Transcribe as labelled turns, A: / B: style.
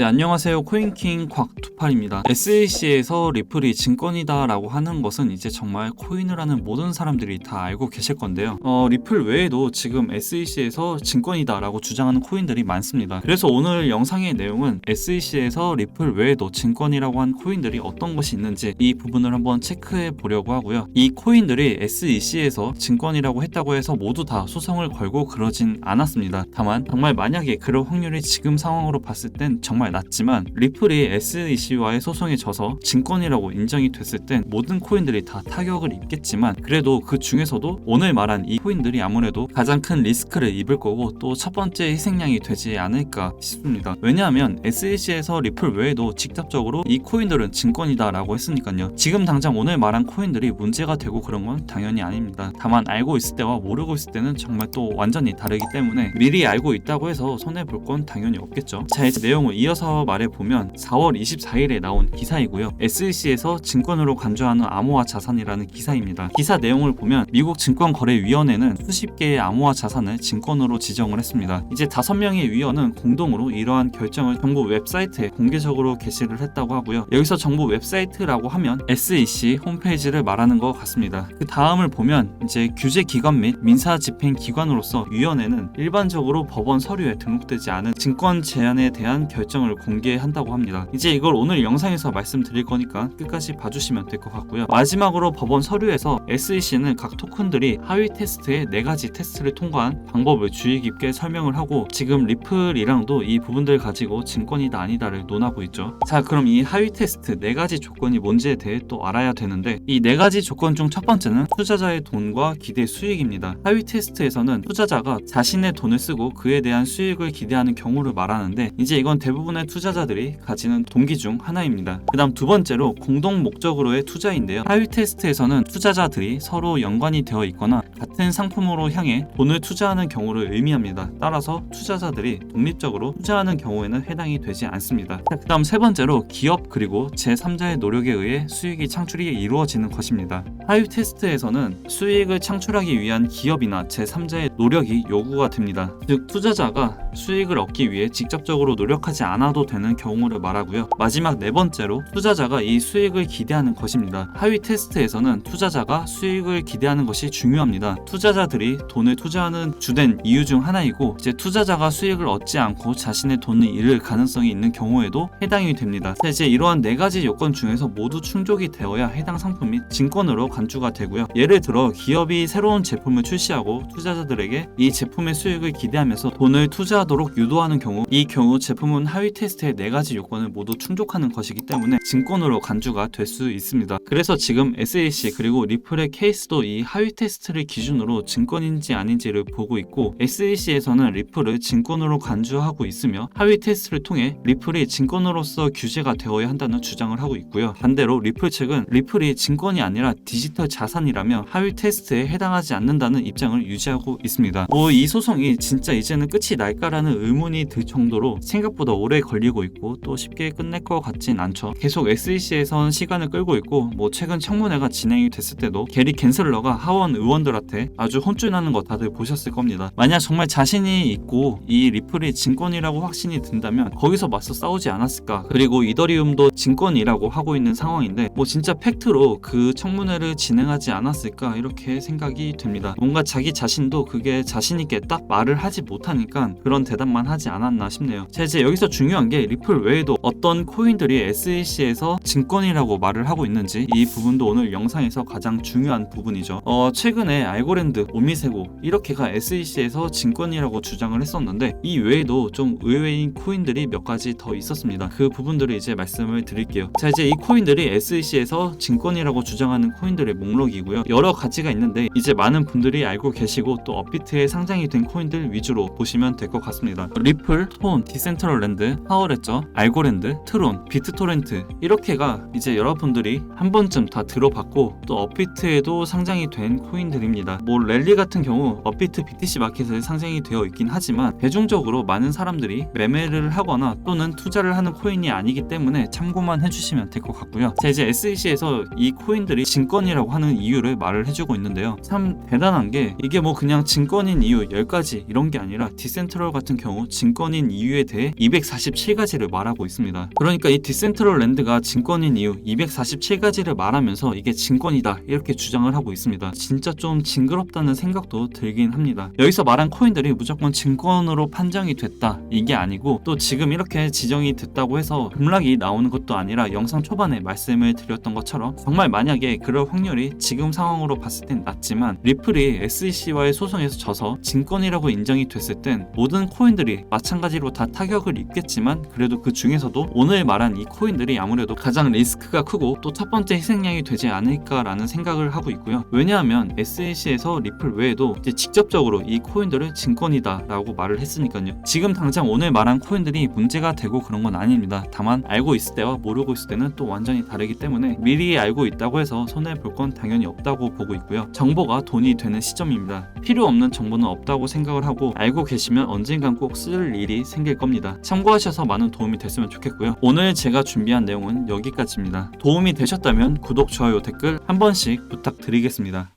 A: 네, 안녕하세요. 코인킹 곽투팔입니다. SAC에서 리플이 증권이다 라고 하는 것은 이제 정말 코인을 하는 모든 사람들이 다 알고 계실 건데요. 어, 리플 외에도 지금 SAC에서 증권이다 라고 주장하는 코인들이 많습니다. 그래서 오늘 영상의 내용은 SAC에서 리플 외에도 증권이라고 한 코인들이 어떤 것이 있는지 이 부분을 한번 체크해 보려고 하고요. 이 코인들이 SEC에서 증권이라고 했다고 해서 모두 다 소송을 걸고 그러진 않았습니다. 다만 정말 만약에 그럴 확률이 지금 상황으로 봤을 땐 정말 낮지만 리플이 SEC와의 소송에 져서 증권이라고 인정이 됐을 땐 모든 코인들이 다 타격을 입겠지만 그래도 그 중에서도 오늘 말한 이 코인들이 아무래도 가장 큰 리스크를 입을 거고 또 첫 번째 희생양이 되지 않을까 싶습니다. 왜냐하면 SEC에서 리플 외에도 직접적으로 이 코인들은 증권이다라고 했으니까요. 지금 당장 오늘 말한 코인들이 문제가 되고 그런 건 당연히 아닙니다. 다만 알고 있을 때와 모르고 있을 때는 정말 또 완전히 다르기 때문에 미리 알고 있다고 해서 손해 볼 건 당연히 없겠죠. 자 이제 내용을 이어서 말해 보면 4월 24일에 나온 기사이고요. SEC에서 증권으로 간주하는 암호화 자산이라는 기사입니다. 기사 내용을 보면 미국 증권거래위원회는 수십 개의 암호화 자산을 증권으로 지정을 했습니다. 이제 다섯 명의 위원은 공동으로 이러한 결정을 정부 웹사이트에 공개적으로 게시를 했다고 하고요. 여기서 정부 웹사이트라고 하면 SEC 홈페이지를 말하는 것 같습니다. 그 다음을 보면 이제 규제 기관 및 민사 집행 기관으로서 위원회는 일반적으로 법원 서류에 등록되지 않은 증권 제한에 대한 결정 을 공개한다고 합니다. 이제 이걸 오늘 영상에서 말씀드릴 거니까 끝까지 봐주시면 될 것 같고요. 마지막으로 법원 서류에서 SEC는 각 토큰들이 하위 테스트의 네 가지 테스트를 통과한 방법을 주의 깊게 설명을 하고 지금 리플이랑도 이 부분들 가지고 증권이다 아니다를 논하고 있죠. 자 그럼 이 하위 테스트 네 가지 조건이 뭔지에 대해 또 알아야 되는데 이네 가지 조건 중 첫 번째는 투자자의 돈과 기대 수익입니다. 하위 테스트에서는 투자자가 자신의 돈을 쓰고 그에 대한 수익을 기대하는 경우를 말하는데 이제 이건 대부분 의 투자자들이 가지는 동기 중 하나입니다. 그 다음 두 번째로 공동 목적으로의 투자인데요. 하위 테스트에서는 투자자들이 서로 연관이 되어 있거나 같은 상품으로 향해 돈을 투자하는 경우를 의미합니다. 따라서 투자자들이 독립적으로 투자하는 경우에는 해당이 되지 않습니다. 그 다음 세 번째로 기업 그리고 제3자의 노력에 의해 수익이 창출이 이루어지는 것입니다. 하위 테스트에서는 수익을 창출하기 위한 기업이나 제3자의 노력이 요구가 됩니다. 즉 투자자가 수익을 얻기 위해 직접적으로 노력하지 않아 도 되는 경우를 말하고요. 마지막 네 번째로 투자자가 이 수익을 기대하는 것입니다. 하위 테스트에서는 투자자가 수익을 기대하는 것이 중요합니다. 투자자들이 돈을 투자하는 주된 이유 중 하나이고 이제 투자자가 수익을 얻지 않고 자신의 돈을 잃을 가능성이 있는 경우에도 해당이 됩니다. 자, 이제 이러한 네 가지 요건 중에서 모두 충족이 되어야 해당 상품이 증권으로 간주가 되고요. 예를 들어 기업이 새로운 제품을 출시하고 투자자들에게 이 제품의 수익을 기대하면서 돈을 투자하도록 유도하는 경우 이 경우 제품은 하위 테스트의 네 가지 요건을 모두 충족하는 것이기 때문에 증권으로 간주가 될 수 있습니다. 그래서 지금 SAC 그리고 리플의 케이스도 이 하위 테스트를 기준으로 증권인지 아닌지를 보고 있고 SAC에서는 리플을 증권으로 간주하고 있으며 하위 테스트를 통해 리플이 증권으로서 규제가 되어야 한다는 주장을 하고 있고요. 반대로 리플 측은 리플이 증권이 아니라 디지털 자산이라며 하위 테스트에 해당하지 않는다는 입장을 유지하고 있습니다. 뭐 이 소송이 진짜 이제는 끝이 날까라는 의문이 들 정도로 생각보다 오래 걸리고 있고 또 쉽게 끝낼 것 같진 않죠. 계속 SEC에선 시간을 끌고 있고 뭐 최근 청문회가 진행이 됐을 때도 게리 캔슬러가 하원 의원들한테 아주 혼쭐나는 거 다들 보셨을 겁니다. 만약 정말 자신이 있고 이 리플이 증권이라고 확신이 든다면 거기서 맞서 싸우지 않았을까? 그리고 이더리움도 증권이라고 하고 있는 상황인데 뭐 진짜 팩트로 그 청문회를 진행하지 않았을까 이렇게 생각이 됩니다. 뭔가 자기 자신도 그게 자신 있게 딱 말을 하지 못하니까 그런 대답만 하지 않았나 싶네요. 자 이제 여기서 중요 한 게 리플 외에도 어떤 코인들이 SEC에서 증권이라고 말을 하고 있는지 이 부분도 오늘 영상에서 가장 중요한 부분이죠. 어 최근에 알고랜드, 오미세고 이렇게가 SEC에서 증권이라고 주장을 했었는데 이 외에도 좀 의외인 코인들이 몇 가지 더 있었습니다. 그 부분들을 이제 말씀을 드릴게요. 자 이제 이 코인들이 SEC에서 증권이라고 주장하는 코인들의 목록이고요. 여러 가지가 있는데 이제 많은 분들이 알고 계시고 또 업비트에 상장이 된 코인들 위주로 보시면 될 것 같습니다. 리플, 톤, 디센트럴랜드, 파워레저, 알고랜드, 트론, 비트토렌트 이렇게가 이제 여러분들이 한 번쯤 다 들어봤고 또 업비트에도 상장이 된 코인들입니다. 뭐 랠리 같은 경우 업비트 BTC 마켓에 상장이 되어 있긴 하지만 대중적으로 많은 사람들이 매매를 하거나 또는 투자를 하는 코인이 아니기 때문에 참고만 해주시면 될 것 같고요. 자 이제 SEC에서 이 코인들이 증권이라고 하는 이유를 말을 해주고 있는데요. 참 대단한 게 이게 뭐 그냥 증권인 이유 10가지 이런 게 아니라 디센트럴 같은 경우 증권인 이유에 대해 247가지를 말하고 있습니다. 그러니까 이 디센트럴랜드가 증권인 이유 247가지를 말하면서 이게 증권이다 이렇게 주장을 하고 있습니다. 진짜 좀 징그럽다는 생각도 들긴 합니다. 여기서 말한 코인들이 무조건 증권으로 판정이 됐다 이게 아니고 또 지금 이렇게 지정이 됐다고 해서 급락이 나오는 것도 아니라 영상 초반에 말씀을 드렸던 것처럼 정말 만약에 그럴 확률이 지금 상황으로 봤을 땐 낮지만 리플이 SEC와의 소송에서 져서 증권이라고 인정이 됐을 땐 모든 코인들이 마찬가지로 다 타격을 입겠 지만 그래도 그 중에서도 오늘 말한 이 코인들이 아무래도 가장 리스크가 크고 또 첫 번째 희생양이 되지 않을까라는 생각을 하고 있고요. 왜냐하면 SEC에서 리플 외에도 이제 직접적으로 이 코인들을 증권이다라고 말을 했으니까요. 지금 당장 오늘 말한 코인들이 문제가 되고 그런 건 아닙니다. 다만 알고 있을 때와 모르고 있을 때는 또 완전히 다르기 때문에 미리 알고 있다고 해서 손해 볼 건 당연히 없다고 보고 있고요. 정보가 돈이 되는 시점입니다. 필요 없는 정보는 없다고 생각을 하고 알고 계시면 언젠간 꼭 쓸 일이 생길 겁니다. 참고하셔서 많은 도움이 됐으면 좋겠고요. 오늘 제가 준비한 내용은 여기까지입니다. 도움이 되셨다면 구독, 좋아요, 댓글 한 번씩 부탁드리겠습니다.